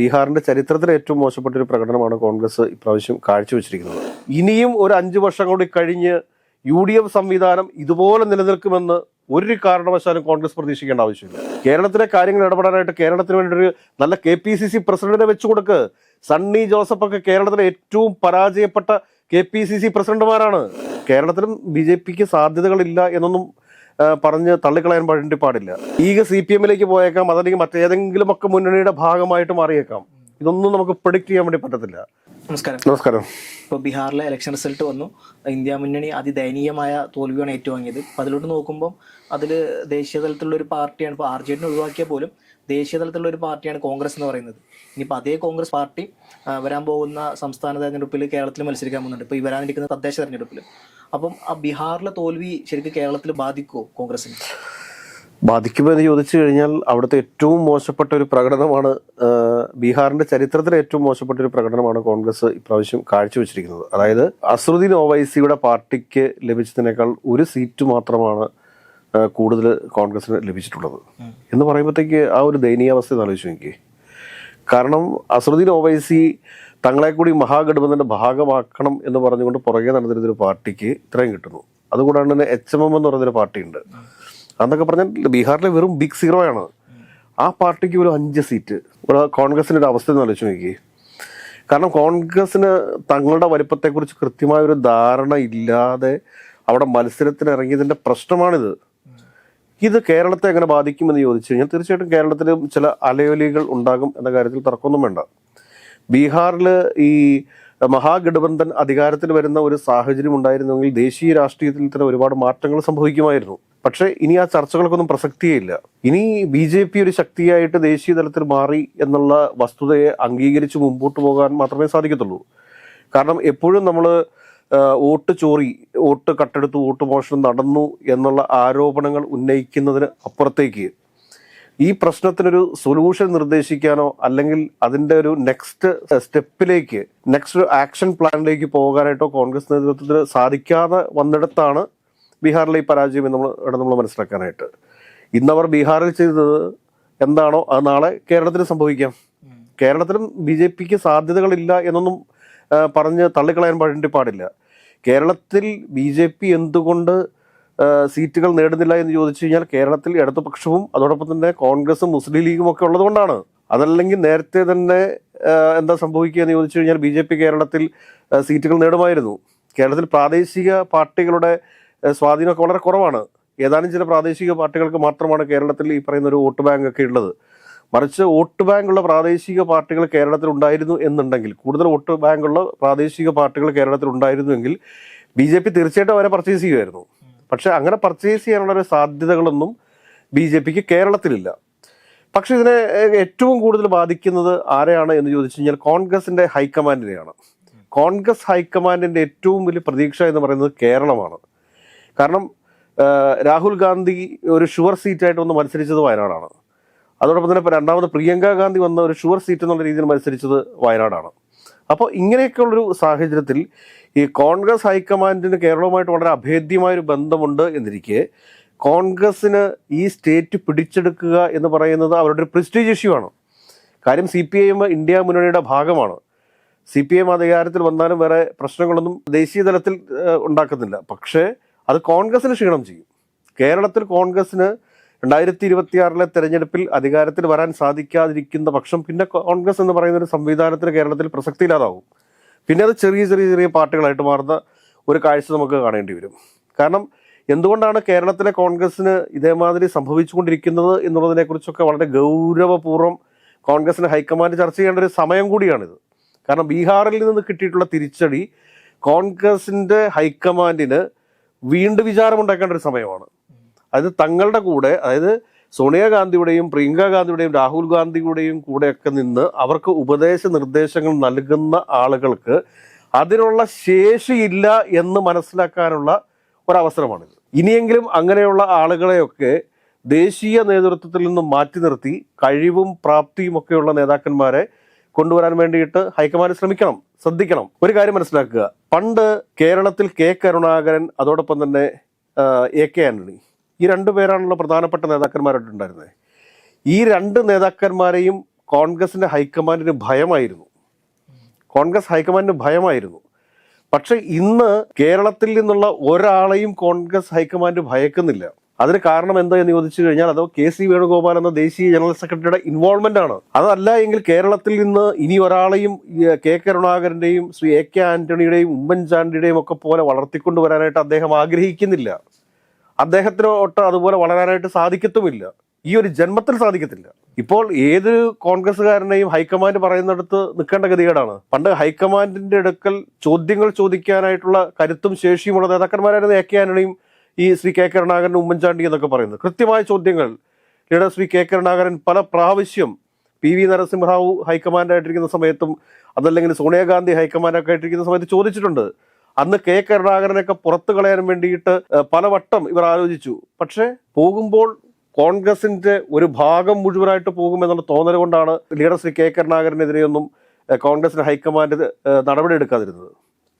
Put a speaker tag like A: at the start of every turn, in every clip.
A: ബീഹാറിന്റെ ചരിത്രത്തിലെ ഏറ്റവും മോശപ്പെട്ട ഒരു പ്രകടനമാണ് കോൺഗ്രസ് ഇപ്രാവശ്യം കാഴ്ചവെച്ചിരിക്കുന്നത്. ഇനിയും ഒരു അഞ്ചു വർഷം കൂടി കഴിഞ്ഞ് യു ഡി എഫ് സംവിധാനം ഇതുപോലെ നിലനിൽക്കുമെന്ന് ഒരു കാരണവശാലും കോൺഗ്രസ് പ്രതീക്ഷിക്കേണ്ട ആവശ്യമില്ല. കേരളത്തിലെ കാര്യങ്ങൾ ഇടപെടാനായിട്ട് കേരളത്തിന് വേണ്ടി ഒരു നല്ല കെ പി സി സി പ്രസിഡന്റിനെ വെച്ചു കൊടുക്ക്. സണ്ണി ജോസഫ് ഒക്കെ കേരളത്തിലെ ഏറ്റവും പരാജയപ്പെട്ട കെ പി സി സി പ്രസിഡന്റുമാരാണ്. കേരളത്തിലും ബി ജെ പിക്ക് സാധ്യതകളില്ല എന്നൊന്നും പറഞ്ഞ് തള്ളിക്കളയാൻ വേണ്ടി പാടില്ല. ഈഗ സി പി എമ്മിലേക്ക് പോയേക്കാം അതല്ലെങ്കിൽ മറ്റേതെങ്കിലും ഒക്കെ മുന്നണിയുടെ ഭാഗമായിട്ട് മാറിയേക്കാം. ഇതൊന്നും നമുക്ക് പ്രൊഡിക്റ്റ് ചെയ്യാൻ വേണ്ടി പറ്റത്തില്ല.
B: നമസ്കാരം.
A: നമസ്കാരം.
B: ഇപ്പോൾ ബീഹാറിലെ ഇലക്ഷൻ റിസൾട്ട് വന്നു. ഇന്ത്യ മുന്നണി അതിദയനീയമായ തോൽവിയാണ് ഏറ്റുവാങ്ങിയത്. അപ്പോൾ അതിലോട്ട് നോക്കുമ്പോൾ അതിൽ ദേശീയ തലത്തിലുള്ള ഒരു പാർട്ടിയാണ്. ഇപ്പോൾ ആർ ജെ ഡിനെ ഒഴിവാക്കിയാൽ പോലും ദേശീയ തലത്തിലുള്ള ഒരു പാർട്ടിയാണ് കോൺഗ്രസ് എന്ന് പറയുന്നത്. ഇനിയിപ്പോൾ അതേ കോൺഗ്രസ് പാർട്ടി വരാൻ പോകുന്ന സംസ്ഥാന തെരഞ്ഞെടുപ്പിൽ കേരളത്തിൽ മത്സരിക്കാൻ പോകുന്നുണ്ട്. ഇപ്പോൾ ഈ വരാനിരിക്കുന്ന തദ്ദേശ തെരഞ്ഞെടുപ്പിൽ അപ്പം ആ ബീഹാറിലെ തോൽവി ശരിക്കും കേരളത്തിൽ ബാധിക്കുമോ കോൺഗ്രസിന്?
A: ബാധിക്കുമെന്ന് ചോദിച്ചു കഴിഞ്ഞാൽ അവിടുത്തെ ഏറ്റവും മോശപ്പെട്ട ഒരു പ്രകടനമാണ് ബീഹാറിന്റെ ചരിത്രത്തിലെ ഏറ്റവും മോശപ്പെട്ട ഒരു പ്രകടനമാണ് കോൺഗ്രസ് ഇപ്രാവശ്യം കാഴ്ചവെച്ചിരിക്കുന്നത്. അതായത് അസറുദ്ദീൻ ഒവൈസിയുടെ പാർട്ടിക്ക് ലഭിച്ചതിനേക്കാൾ ഒരു സീറ്റ് മാത്രമാണ് കൂടുതൽ കോൺഗ്രസിന് ലഭിച്ചിട്ടുള്ളത്. എന്ന് പറയുമ്പോഴത്തേക്ക് ആ ഒരു ദയനീയാവസ്ഥ ആലോചിച്ച് നോക്കി കാരണം അസറുദ്ദീൻ ഒവൈസി തങ്ങളെ കൂടി മഹാഗഠബന്ധന്റെ ഭാഗമാക്കണം എന്ന് പറഞ്ഞുകൊണ്ട് പുറകെ നടന്നിരുന്നൊരു പാർട്ടിക്ക് ഇത്രയും കിട്ടുന്നു. അതുകൂടാണ്ട് തന്നെ എച്ച് എം എം എന്ന് പറയുന്നൊരു പാർട്ടിയുണ്ട്. അന്നൊക്കെ പറഞ്ഞാൽ ബീഹാറിലെ വെറും ബിഗ് സീറോ ആണ് ആ പാർട്ടിക്ക് ഒരു അഞ്ച് സീറ്റ്. ഒരു കോൺഗ്രസിന്റെ ഒരു അവസ്ഥ എന്ന് ആലോചിച്ച് നോക്കി കാരണം കോൺഗ്രസ്സിന് തങ്ങളുടെ വലിപ്പത്തെക്കുറിച്ച് കൃത്യമായ ഒരു ധാരണ ഇല്ലാതെ അവിടെ മത്സരത്തിന് ഇറങ്ങിയതിന്റെ പ്രശ്നമാണിത്. ഇത് കേരളത്തെ എങ്ങനെ ബാധിക്കുമെന്ന് ചോദിച്ചു കഴിഞ്ഞാൽ തീർച്ചയായിട്ടും കേരളത്തിലും ചില അലയൊലികൾ ഉണ്ടാകും എന്ന കാര്യത്തിൽ തർക്കമൊന്നും വേണ്ട. ബീഹാറിൽ ഈ മഹാഗഠബന്ധൻ അധികാരത്തിൽ വരുന്ന ഒരു സാഹചര്യം ഉണ്ടായിരുന്നെങ്കിൽ ദേശീയ രാഷ്ട്രീയത്തിൽ തന്നെ ഒരുപാട് മാറ്റങ്ങൾ സംഭവിക്കുമായിരുന്നു. പക്ഷേ ഇനി ആ ചർച്ചകൾക്കൊന്നും പ്രസക്തിയേ ഇനി ബി ജെ പി ഒരു ശക്തിയായിട്ട് ദേശീയ തലത്തിൽ മാറി എന്നുള്ള വസ്തുതയെ അംഗീകരിച്ച് മുമ്പോട്ട് പോകാൻ മാത്രമേ സാധിക്കത്തുള്ളൂ. കാരണം എപ്പോഴും നമ്മൾ വോട്ട് ചോറി വോട്ട് കട്ടെടുത്ത് വോട്ട് മോഷണം നടന്നു എന്നുള്ള ആരോപണങ്ങൾ ഉന്നയിക്കുന്നതിന് അപ്പുറത്തേക്ക് ഈ പ്രശ്നത്തിനൊരു സൊല്യൂഷൻ നിർദ്ദേശിക്കാനോ അല്ലെങ്കിൽ അതിന്റെ ഒരു നെക്സ്റ്റ് സ്റ്റെപ്പിലേക്ക് നെക്സ്റ്റ് ആക്ഷൻ പ്ലാനിലേക്ക് പോകാനായിട്ടോ കോൺഗ്രസ് നേതൃത്വത്തിന് സാധിക്കാതെ വന്നിടത്താണ് ബീഹാറിലെ ഈ പരാജയം എന്ന് നമ്മൾ നമ്മൾ മനസ്സിലാക്കാനായിട്ട്. ഇന്നവർ ബീഹാറിൽ ചെയ്തത് എന്താണോ അത് നാളെ കേരളത്തിൽ സംഭവിക്കാം. കേരളത്തിലും ബി ജെ പിക്ക് സാധ്യതകളില്ല എന്നൊന്നും പറഞ്ഞ് തള്ളിക്കളയാൻ വേണ്ടി പാടില്ല. കേരളത്തിൽ ബി ജെ പി എന്തുകൊണ്ട് സീറ്റുകൾ നേടുന്നില്ല എന്ന് ചോദിച്ചു കഴിഞ്ഞാൽ കേരളത്തിൽ ഇടതുപക്ഷവും അതോടൊപ്പം തന്നെ കോൺഗ്രസും മുസ്ലിം ലീഗും ഒക്കെ ഉള്ളതുകൊണ്ടാണ് അതല്ലെങ്കിൽ നേരത്തെ തന്നെ എന്താ സംഭവിക്കുക എന്ന് ചോദിച്ചു കഴിഞ്ഞാൽ ബി ജെ പി കേരളത്തിൽ സീറ്റുകൾ നേടുമായിരുന്നു. കേരളത്തിൽ പ്രാദേശിക പാർട്ടികളുടെ സ്വാധീനമൊക്കെ വളരെ കുറവാണ്. ഏതാനും ചില പ്രാദേശിക പാർട്ടികൾക്ക് മാത്രമാണ് കേരളത്തിൽ ഈ പറയുന്ന ഒരു വോട്ട് ബാങ്ക് ഒക്കെ ഉള്ളത്. മറിച്ച് വോട്ട് ബാങ്കുള്ള പ്രാദേശിക പാർട്ടികൾ കേരളത്തിൽ ഉണ്ടായിരുന്നു എന്നുണ്ടെങ്കിൽ കൂടുതൽ വോട്ട് ബാങ്കുള്ള പ്രാദേശിക പാർട്ടികൾ കേരളത്തിൽ ഉണ്ടായിരുന്നുവെങ്കിൽ ബി ജെ പി തീർച്ചയായിട്ടും അവരെ പർച്ചേസ് ചെയ്യുമായിരുന്നു. പക്ഷെ അങ്ങനെ പർച്ചേസ് ചെയ്യാനുള്ള ഒരു സാധ്യതകളൊന്നും ബി ജെ പിക്ക് കേരളത്തിലില്ല. പക്ഷെ ഇതിനെ ഏറ്റവും കൂടുതൽ ബാധിക്കുന്നത് ആരെയാണ് എന്ന് ചോദിച്ചു കഴിഞ്ഞാൽ കോൺഗ്രസിന്റെ ഹൈക്കമാൻഡിനെയാണ്. കോൺഗ്രസ് ഹൈക്കമാൻഡിന്റെ ഏറ്റവും വലിയ പ്രതീക്ഷ എന്ന് പറയുന്നത് കേരളമാണ്. കാരണം രാഹുൽ ഗാന്ധി ഒരു ഷുവർ സീറ്റായിട്ട് ഒന്ന് മത്സരിച്ചത് വയനാടാണ് അതോടൊപ്പം തന്നെ ഇപ്പോൾ രണ്ടാമത് പ്രിയങ്ക ഗാന്ധി വന്ന ഒരു ഷുവർ സീറ്റ് എന്നുള്ള രീതിയിൽ മത്സരിച്ചത് വയനാടാണ്. അപ്പോൾ ഇങ്ങനെയൊക്കെയുള്ളൊരു സാഹചര്യത്തിൽ ഈ കോൺഗ്രസ് ഹൈക്കമാൻഡിന് കേരളവുമായിട്ട് വളരെ അഭേദ്യമായൊരു ബന്ധമുണ്ട് എന്നിരിക്കെ കോൺഗ്രസ്സിന് ഈ സ്റ്റേറ്റ് പിടിച്ചെടുക്കുക എന്ന് പറയുന്നത് അവരുടെ ഒരു പ്രിസ്റ്റീജ് ഇഷ്യൂ ആണ്. കാര്യം C P I M India മുന്നണിയുടെ ഭാഗമാണ്. സി പി എം അധികാരത്തിൽ വന്നാലും വേറെ പ്രശ്നങ്ങളൊന്നും ദേശീയ തലത്തിൽ ഉണ്ടാക്കുന്നില്ല. പക്ഷേ അത് കോൺഗ്രസിന് ക്ഷീണം ചെയ്യും. കേരളത്തിൽ കോൺഗ്രസിന് രണ്ടായിരത്തി ഇരുപത്തിയാറിലെ തെരഞ്ഞെടുപ്പിൽ അധികാരത്തിൽ വരാൻ സാധിക്കാതിരിക്കുന്ന പക്ഷം പിന്നെ കോൺഗ്രസ് എന്ന് പറയുന്ന ഒരു സംവിധാനത്തിന് കേരളത്തിൽ പ്രസക്തിയില്ലാതാവും പിന്നെ അത് ചെറിയ ചെറിയ ചെറിയ പാർട്ടികളായിട്ട് മാറുന്ന ഒരു കാഴ്ച നമുക്ക് കാണേണ്ടി വരും. കാരണം എന്തുകൊണ്ടാണ് കേരളത്തിലെ കോൺഗ്രസ്സിന് ഇതേമാതിരി സംഭവിച്ചുകൊണ്ടിരിക്കുന്നത് എന്നുള്ളതിനെ കുറിച്ചൊക്കെ വളരെ ഗൗരവപൂർവം കോൺഗ്രസിന് ഹൈക്കമാൻഡ് ചർച്ച ചെയ്യേണ്ട ഒരു സമയം കൂടിയാണിത്. കാരണം ബീഹാറിൽ നിന്ന് കിട്ടിയിട്ടുള്ള തിരിച്ചടി കോൺഗ്രസിന്റെ ഹൈക്കമാൻഡിന് വീണ്ടും വിചാരമുണ്ടാക്കേണ്ട ഒരു സമയമാണ്. അതായത് തങ്ങളുടെ കൂടെ അതായത് സോണിയാഗാന്ധിയുടെയും പ്രിയങ്ക ഗാന്ധിയുടെയും രാഹുൽ ഗാന്ധിയുടെയും കൂടെയൊക്കെ നിന്ന് അവർക്ക് ഉപദേശ നിർദ്ദേശങ്ങൾ നൽകുന്ന ആളുകൾക്ക് അതിനുള്ള ശേഷിയില്ല എന്ന് മനസ്സിലാക്കാനുള്ള ഒരവസരമാണിത്. ഇനിയെങ്കിലും അങ്ങനെയുള്ള ആളുകളെയൊക്കെ ദേശീയ നേതൃത്വത്തിൽ നിന്നും മാറ്റി നിർത്തി കഴിവും പ്രാപ്തിയും ഒക്കെയുള്ള നേതാക്കന്മാരെ കൊണ്ടുവരാൻ വേണ്ടിയിട്ട് ഹൈക്കമാൻഡ് ശ്രമിക്കണം ശ്രദ്ധിക്കണം. ഒരു കാര്യം മനസ്സിലാക്കുക. പണ്ട് കേരളത്തിൽ കെ കരുണാകരൻ അതോടൊപ്പം തന്നെ എ കെ ആന്റണി ഈ രണ്ടു പേരാണല്ലോ പ്രധാനപ്പെട്ട നേതാക്കന്മാരായിട്ടുണ്ടായിരുന്നത്. ഈ രണ്ട് നേതാക്കന്മാരെയും കോൺഗ്രസിന്റെ ഹൈക്കമാൻഡിന് ഭയമായിരുന്നു. കോൺഗ്രസ് ഹൈക്കമാൻഡിന് ഭയമായിരുന്നു. പക്ഷെ ഇന്ന് കേരളത്തിൽ നിന്നുള്ള ഒരാളെയും കോൺഗ്രസ് ഹൈക്കമാൻഡ് ഭയക്കുന്നില്ല. അതിന് കാരണം എന്താ എന്ന് ചോദിച്ചു കഴിഞ്ഞാൽ അതോ കെ സി വേണുഗോപാൽ എന്ന ദേശീയ ജനറൽ സെക്രട്ടറിയുടെ ഇൻവോൾവ്മെന്റ് ആണ്? അതല്ല എങ്കിൽ കേരളത്തിൽ നിന്ന് ഇനി ഒരാളെയും കെ കരുണാകരന്റെയും ശ്രീ എ കെ ആന്റണിയുടെയും ഉമ്മൻചാണ്ടിയുടെയും ഒക്കെ പോലെ വളർത്തിക്കൊണ്ടുവരാനായിട്ട് അദ്ദേഹം ആഗ്രഹിക്കുന്നില്ല. അദ്ദേഹത്തിന് ഒട്ട് അതുപോലെ വളരാനായിട്ട് സാധിക്കത്തുമില്ല. ഈ ഒരു ജന്മത്തിൽ സാധിക്കത്തില്ല. ഇപ്പോൾ ഏത് കോൺഗ്രസ്സുകാരനെയും ഹൈക്കമാൻഡ് പറയുന്നിടത്ത് നിൽക്കേണ്ട ഗതികേടാണ്. പണ്ട് ഹൈക്കമാൻഡിന്റെ അടുക്കൽ ചോദ്യങ്ങൾ ചോദിക്കാനായിട്ടുള്ള കരുത്തും ശേഷിയുമുള്ള നേതാക്കന്മാരായിരുന്നു എ കെ ആന്റണിയും ഈ ശ്രീ കെ കരുണാകരൻ ഉമ്മൻചാണ്ടി എന്നൊക്കെ പറയുന്നത്. കൃത്യമായ ചോദ്യങ്ങൾ ലീഡർ ശ്രീ കെ കരുണാകരൻ പല പ്രാവശ്യം പി വി നരസിംഹറാവു ഹൈക്കമാൻഡായിട്ടിരിക്കുന്ന സമയത്തും അതല്ലെങ്കിൽ സോണിയാഗാന്ധി ഹൈക്കമാൻഡൊക്കെ ആയിട്ടിരിക്കുന്ന സമയത്ത് ചോദിച്ചിട്ടുണ്ട്. അന്ന് കെ കരുണാകരനൊക്കെ പുറത്തു കളയാൻ വേണ്ടിയിട്ട് പലവട്ടം ഇവർ ആലോചിച്ചു. പക്ഷേ പോകുമ്പോൾ കോൺഗ്രസിന്റെ ഒരു ഭാഗം മുഴുവനായിട്ട് പോകുമെന്നുള്ള തോന്നൽ കൊണ്ടാണ് ലീഡർ ശ്രീ കെ കരുണാകരനെതിരെയൊന്നും കോൺഗ്രസിന്റെ ഹൈക്കമാൻഡ് ഏഹ്, നടപടി എടുക്കാതിരുന്നത്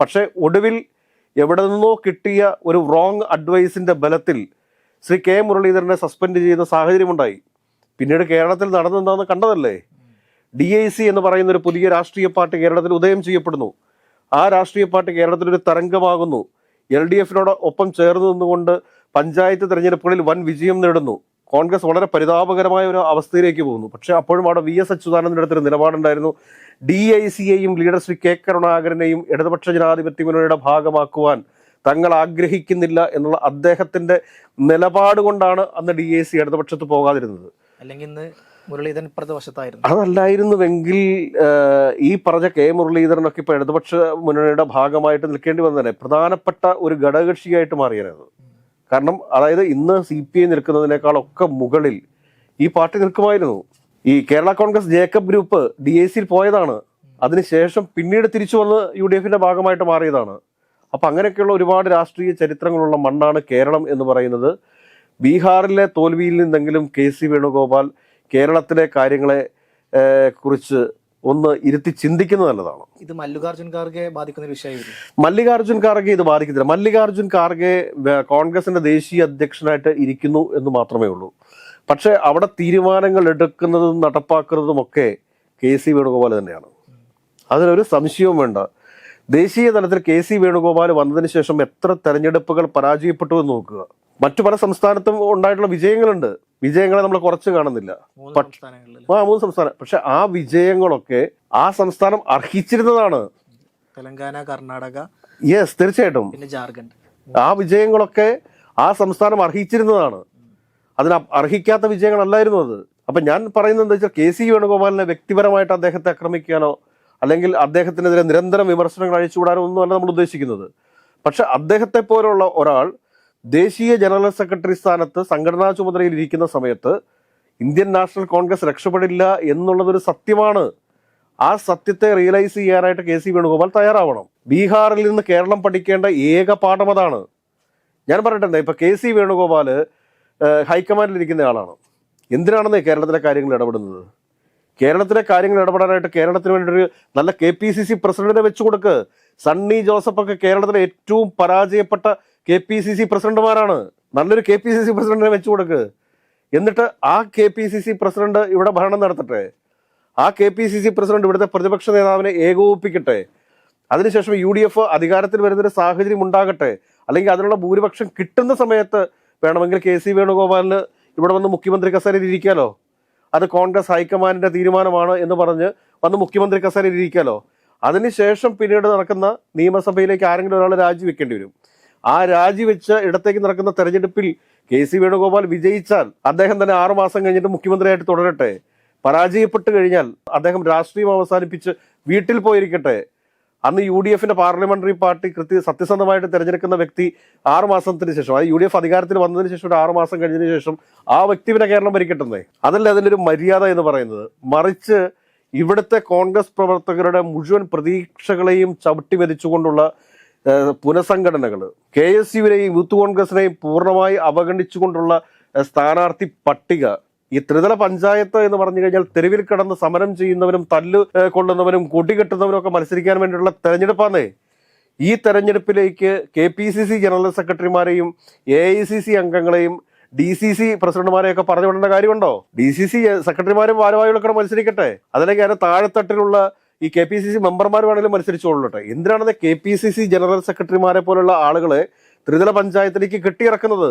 A: പക്ഷേ ഒടുവിൽ എവിടെ നിന്നോ കിട്ടിയ ഒരു റോങ് അഡ്വൈസിന്റെ ബലത്തിൽ ശ്രീ കെ മുരളീധരനെ സസ്പെൻഡ് ചെയ്യുന്ന സാഹചര്യമുണ്ടായി. പിന്നീട് കേരളത്തിൽ നടന്നെന്താണെന്ന് കണ്ടതല്ലേ? ഡി ഐ സി എന്ന് പറയുന്ന ഒരു പുതിയ രാഷ്ട്രീയ പാർട്ടി കേരളത്തിൽ ഉദയം ചെയ്യപ്പെടുന്നു. ആ രാഷ്ട്രീയ പാർട്ടി കേരളത്തിലൊരു തരംഗമാകുന്നു. എൽ ഡി എഫിനോട് ഒപ്പം ചേർന്ന് നിന്നുകൊണ്ട് പഞ്ചായത്ത് തെരഞ്ഞെടുപ്പുകളിൽ വൻ വിജയം നേടുന്നു. കോൺഗ്രസ് വളരെ പരിതാപകരമായ ഒരു അവസ്ഥയിലേക്ക് പോകുന്നു. പക്ഷേ അപ്പോഴും അവിടെ വി എസ് അച്യുതാനന്ദന്റെ അടുത്തൊരു നിലപാടുണ്ടായിരുന്നു. ഡി ഐ സിയെയും ലീഡർ ശ്രീ കെ കരുണാകരനെയും ഇടതുപക്ഷ ജനാധിപത്യ മുന്നണിയുടെ ഭാഗമാക്കുവാൻ തങ്ങൾ ആഗ്രഹിക്കുന്നില്ല എന്നുള്ള അദ്ദേഹത്തിന്റെ നിലപാട് കൊണ്ടാണ് അന്ന് ഡി ഐ സി ഇടതുപക്ഷത്ത് പോകാതിരുന്നത്.
B: അല്ലെങ്കിൽ മുരളീധരൻ ഇപ്പുറത്തെ വശത്തായിരുന്നു.
A: അതല്ലായിരുന്നുവെങ്കിൽ ഈ പറഞ്ഞ കെ മുരളീധരനൊക്കെ ഇപ്പൊ ഇടതുപക്ഷ മുന്നണിയുടെ ഭാഗമായിട്ട് നിൽക്കേണ്ടി വന്നതല്ലേ? പ്രധാനപ്പെട്ട ഒരു ഘടകകക്ഷിയായിട്ട് മാറിയത് കാരണം അതായത് ഇന്ന് സി പി ഐ നിൽക്കുന്നതിനേക്കാളൊക്കെ മുകളിൽ ഈ പാർട്ടി നിൽക്കുമായിരുന്നു. ഈ Kerala Congress Jacob group D A സിയിൽ പോയതാണ്. അതിനുശേഷം പിന്നീട് തിരിച്ചു വന്ന് യു ഡി എഫിന്റെ ഭാഗമായിട്ട് മാറിയതാണ്. അപ്പൊ അങ്ങനെയൊക്കെയുള്ള ഒരുപാട് രാഷ്ട്രീയ ചരിത്രങ്ങളുള്ള മണ്ണാണ് കേരളം എന്ന് പറയുന്നത്. ബീഹാറിലെ തോൽവിയിൽ നിന്നെങ്കിലും കെ സി വേണുഗോപാൽ കേരളത്തിലെ കാര്യങ്ങളെ കുറിച്ച് ഒന്ന് ഇരുത്തി ചിന്തിക്കുന്നത് നല്ലതാണ്.
B: ഇത് മല്ലികാർജുൻ ഖാർഗെ ബാധിക്കുന്ന വിഷയമായിരുന്നു.
A: മല്ലികാർജുൻ ഖാർഗെ ഇത് ബാധിക്കത്തില്ല. മല്ലികാർജുൻ ഖാർഗെ കോൺഗ്രസിന്റെ ദേശീയ അധ്യക്ഷനായിട്ട് ഇരിക്കുന്നു എന്ന് മാത്രമേ ഉള്ളൂ. പക്ഷേ അവിടെ തീരുമാനങ്ങൾ എടുക്കുന്നതും നടപ്പാക്കുന്നതും ഒക്കെ കെ സി വേണുഗോപാൽ തന്നെയാണ്. അതിലൊരു സംശയവും വേണ്ട. ദേശീയ തലത്തിൽ കെ സി വേണുഗോപാൽ വന്നതിന് ശേഷം എത്ര തെരഞ്ഞെടുപ്പുകൾ പരാജയപ്പെട്ടു എന്ന് നോക്കുക. മറ്റു പല സംസ്ഥാനത്തും ഉണ്ടായിട്ടുള്ള വിജയങ്ങളുണ്ട്. വിജയങ്ങളെ നമ്മൾ കുറച്ച് കാണുന്നില്ല. ആ മൂന്ന് സംസ്ഥാനം. പക്ഷെ ആ വിജയങ്ങളൊക്കെ ആ സംസ്ഥാനം അർഹിച്ചിരുന്നതാണ്.
B: തെലങ്കാന കർണാടക
A: യെസ് തീർച്ചയായിട്ടും.
B: പിന്നെ ജാർഖണ്ഡ്.
A: ആ വിജയങ്ങളൊക്കെ ആ സംസ്ഥാനം അർഹിച്ചിരുന്നതാണ്. അതിന് അർഹിക്കാത്ത വിജയങ്ങളല്ലായിരുന്നു അത്. അപ്പൊ ഞാൻ പറയുന്നത് എന്താ വെച്ചാൽ കെ സി വേണുഗോപാലിനെ വ്യക്തിപരമായിട്ട് അദ്ദേഹത്തെ ആക്രമിക്കാനോ അല്ലെങ്കിൽ അദ്ദേഹത്തിനെതിരെ നിരന്തരം വിമർശനങ്ങൾ അഴിച്ചുവിടാനോ ഒന്നുമല്ല നമ്മൾ ഉദ്ദേശിക്കുന്നത്. പക്ഷെ അദ്ദേഹത്തെ പോലുള്ള ഒരാൾ ദേശീയ ജനറൽ സെക്രട്ടറി സ്ഥാനത്ത് സംഘടനാ ചുമതലയിൽ ഇരിക്കുന്ന സമയത്ത് ഇന്ത്യൻ നാഷണൽ കോൺഗ്രസ് രക്ഷപ്പെടില്ല എന്നുള്ളതൊരു സത്യമാണ്. ആ സത്യത്തെ റിയലൈസ് ചെയ്യാനായിട്ട് കെ സി വേണുഗോപാൽ തയ്യാറാവണം. ബീഹാറിൽ നിന്ന് കേരളം പഠിക്കേണ്ട ഏക പാഠം അതാണ്. ഞാൻ പറയട്ടെ ഇപ്പൊ കെ സി വേണുഗോപാൽ ഹൈക്കമാൻഡിൽ ഇരിക്കുന്ന ആളാണ്. എന്തിനാണെന്ന് കേരളത്തിലെ കാര്യങ്ങൾ ഇടപെടുന്നത്? കേരളത്തിലെ കാര്യങ്ങൾ ഇടപെടാനായിട്ട് കേരളത്തിന് വേണ്ടി ഒരു നല്ല കെ പി സി സി പ്രസിഡന്റിനെ വെച്ചു കൊടുക്ക്. സണ്ണി ജോസഫ് ഒക്കെ കേരളത്തിലെ ഏറ്റവും പരാജയപ്പെട്ട കെ പി സി സി പ്രസിഡന്റുമാരാണ്. നല്ലൊരു കെ പി സി സി പ്രസിഡന്റിനെ വെച്ചു കൊടുക്ക്. എന്നിട്ട് ആ K P C C president ഇവിടെ ഭരണം നടത്തട്ടെ. ആ K P C C president ഇവിടുത്തെ പ്രതിപക്ഷ നേതാവിനെ ഏകോപിപ്പിക്കട്ടെ. അതിനുശേഷം യു ഡി എഫ് അധികാരത്തിൽ വരുന്നൊരു സാഹചര്യം ഉണ്ടാകട്ടെ. അല്ലെങ്കിൽ അതിനുള്ള ഭൂരിപക്ഷം കിട്ടുന്ന സമയത്ത് വേണമെങ്കിൽ കെ സി വേണുഗോപാലിന് ഇവിടെ വന്ന് മുഖ്യമന്ത്രി കസേരയിൽ ഇരിക്കാലോ? അത് കോൺഗ്രസ് ഹൈക്കമാൻഡിന്റെ തീരുമാനമാണ് എന്ന് പറഞ്ഞ് വന്ന് മുഖ്യമന്ത്രി കസേരയിൽ ഇരിക്കാലോ? അതിനുശേഷം പിന്നീട് നടക്കുന്ന നിയമസഭയിലേക്ക് ആരെങ്കിലും ഒരാൾ രാജിവെക്കേണ്ടി വരും. ആ രാജിവെച്ച ഇടത്തേക്ക് നടക്കുന്ന തെരഞ്ഞെടുപ്പിൽ കെ സി വേണുഗോപാൽ വിജയിച്ചാൽ അദ്ദേഹം തന്നെ ആറു മാസം കഴിഞ്ഞിട്ട് മുഖ്യമന്ത്രിയായിട്ട് തുടരട്ടെ. പരാജയപ്പെട്ട് കഴിഞ്ഞാൽ അദ്ദേഹം രാഷ്ട്രീയം അവസാനിപ്പിച്ച് വീട്ടിൽ പോയിരിക്കട്ടെ. അന്ന് യു ഡി എഫിന്റെ പാർലമെന്ററി പാർട്ടി കൃത്യ സത്യസന്ധമായിട്ട് തിരഞ്ഞെടുക്കുന്ന വ്യക്തി ആറു മാസത്തിന് ശേഷം അതായത് യു ഡി എഫ് അധികാരത്തിൽ വന്നതിന് ശേഷം ഒരു ആറു മാസം കഴിഞ്ഞതിന് ശേഷം ആ വ്യക്തി പിന്നെ കേരളം ഭരിക്കട്ടെന്നേ. അതല്ല അതിന്റെ ഒരു മര്യാദ എന്ന് പറയുന്നത്. മറിച്ച് ഇവിടുത്തെ കോൺഗ്രസ് പ്രവർത്തകരുടെ മുഴുവൻ പ്രതീക്ഷകളെയും ചവിട്ടി മെതിച്ചുകൊണ്ടുള്ള ഏഹ്, പുനഃസംഘടനകൾ കെ എസ് യുവിനെയും യൂത്ത് കോൺഗ്രസിനെയും പൂർണമായി അവഗണിച്ചുകൊണ്ടുള്ള സ്ഥാനാർത്ഥി പട്ടിക. ഈ ത്രിതല പഞ്ചായത്ത് എന്ന് പറഞ്ഞു കഴിഞ്ഞാൽ തെരുവിൽ കിടന്ന് സമരം ചെയ്യുന്നവരും തല്ല് കൊള്ളുന്നവരും കൂട്ടിക്കെട്ടുന്നവരും ഒക്കെ മത്സരിക്കാൻ വേണ്ടിയുള്ള തെരഞ്ഞെടുപ്പാന്നേ. ഈ തെരഞ്ഞെടുപ്പിലേക്ക് K P C C general സെക്രട്ടറിമാരെയും A I C C അംഗങ്ങളെയും ഡി സി സി പ്രസിഡന്റുമാരെയൊക്കെ പറഞ്ഞു വിടേണ്ട കാര്യമുണ്ടോ? ഡി സി സി സെക്രട്ടറിമാരും ഭാരവാഹികളൊക്കെ മത്സരിക്കട്ടെ. അതല്ലെങ്കിൽ അതിന് താഴെത്തട്ടിലുള്ള ഈ കെ പി സി സി മെമ്പർമാർ വേണമെങ്കിലും മത്സരിച്ചോളട്ടെ എന്തിനാണ് K P C C general സെക്രട്ടറിമാരെ പോലുള്ള ആളുകളെ ത്രിതല പഞ്ചായത്തിലേക്ക് കെട്ടിയിറക്കുന്നത്?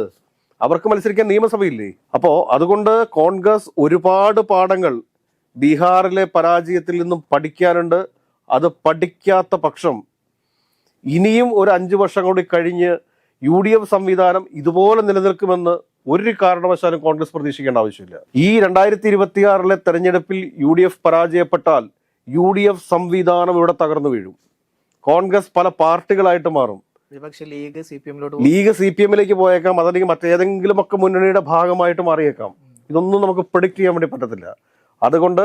A: അവർക്ക് മത്സരിക്കാൻ നിയമസഭയില്ലേ? അപ്പോ അതുകൊണ്ട് കോൺഗ്രസ് ഒരുപാട് പാഠങ്ങൾ ബീഹാറിലെ പരാജയത്തിൽ നിന്നും പഠിക്കാനുണ്ട്. അത് പഠിക്കാത്ത പക്ഷം ഇനിയും ഒരു അഞ്ചു വർഷം കൂടി കഴിഞ്ഞ് യു ഡി എഫ് സംവിധാനം ഇതുപോലെ നിലനിൽക്കുമെന്ന് ഒരു കാരണവശാലും കോൺഗ്രസ് പ്രതീക്ഷിക്കേണ്ട ആവശ്യമില്ല. ഈ രണ്ടായിരത്തി ഇരുപത്തിയാറിലെ തെരഞ്ഞെടുപ്പിൽ യു ഡി എഫ് പരാജയപ്പെട്ടാൽ യു ഡി എഫ് സംവിധാനം ഇവിടെ തകർന്നു വീഴും. കോൺഗ്രസ് പല പാർട്ടികളായിട്ട് മാറും.
B: ലീഗ് സി പി എമ്മിലോട്ട്
A: ലീഗ് സി പി എമ്മിലേക്ക് പോയേക്കാം അതല്ലെങ്കിൽ മറ്റേതെങ്കിലും ഒക്കെ മുന്നണിയുടെ ഭാഗമായിട്ട് മാറിയേക്കാം. ഇതൊന്നും നമുക്ക് പ്രഡിക്റ്റ് ചെയ്യാൻ വേണ്ടി പറ്റത്തില്ല. അതുകൊണ്ട്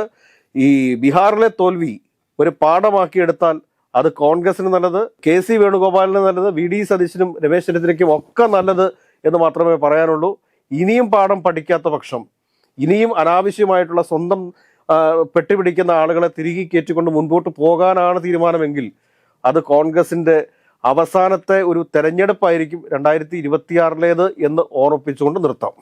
A: ഈ ബീഹാറിലെ തോൽവി ഒരു പാഠമാക്കി എടുത്താൽ അത് കോൺഗ്രസിന് നല്ലത് കെ സി വേണുഗോപാലിന് നല്ലത് വി ഡി സതീശനും രമേശ് ചെന്നിത്തലയ്ക്കും ഒക്കെ നല്ലത് എന്ന് മാത്രമേ പറയാനുള്ളൂ. ഇനിയും പാഠം പഠിക്കാത്ത പക്ഷം ഇനിയും അനാവശ്യമായിട്ടുള്ള സ്വന്തം പെട്ടിപിടിക്കുന്ന ആളുകളെ തിരികെ കയറ്റിക്കൊണ്ട് മുൻപോട്ട് പോകാനാണ് തീരുമാനമെങ്കിൽ അത് കോൺഗ്രസിന്റെ അവസാനത്തെ ഒരു തെരഞ്ഞെടുപ്പായിരിക്കും രണ്ടായിരത്തി ഇരുപത്തിയാറിലേത് എന്ന് ഓർമ്മിപ്പിച്ചുകൊണ്ട് നിർത്താം.